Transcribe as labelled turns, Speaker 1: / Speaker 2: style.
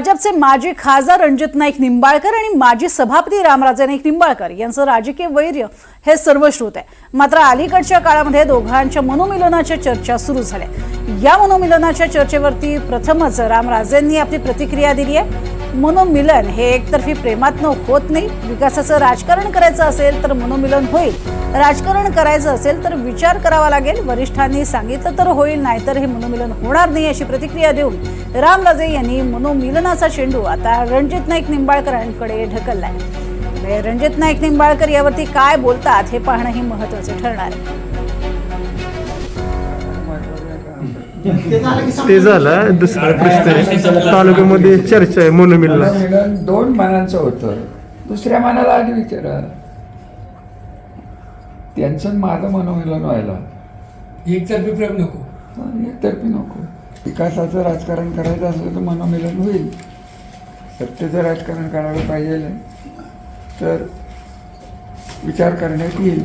Speaker 1: भाजपचे माजी खासदार रणजित नाईक निंबाळकर आणि माजी सभापती रामराजे नाईक निंबाळकर यांचं राजकीय वैर्य हे सर्वश्रुत आहे. मात्र अलीकडच्या काळामध्ये दोघांच्या मनोमिलनाच्या चर्चा सुरू झाल्या. या मनोमिलनाच्या चर्चेवरती प्रथमच रामराजेंनी आपली प्रतिक्रिया दिली आहे. मनोमिलन हे एकतर्फी प्रेमातनं होत नाही. विकासाचं राजकारण करायचं असेल तर मनोमिलन होईल. राजकारण करायचं असेल तर विचार करावा लागेल. वरिष्ठांनी सांगितलं तर होईल नाहीतर हे मनोमिलन होणार नाही अशी प्रतिक्रिया देऊन रामराजे यांनी मनोमिलनाचा चेंडू आता रणजित नाईक निंबाळकरांकडे ढकललाय. रणजित नाईक निंबाळकर यावरती काय बोलतात हे पाहणंही महत्वाचं ठरणार आहे.
Speaker 2: ते झालं दुसरा प्रश्न आहे. तालुक्यामध्ये चर्चा आहे मनोमिलना.
Speaker 3: मिलन दोन मानांचं होतं. दुसऱ्या मानाला आधी विचारा. त्यांचं माझं मनोमिलन व्हायला.
Speaker 4: एकतर्फी प्रेम नको.
Speaker 3: एकतर्फी नको. विकासाचं राजकारण करायचं असलं तर मनोमिलन होईल. सत्तेचं राजकारण करायला पाहिजे तर विचार करण्यात येईल.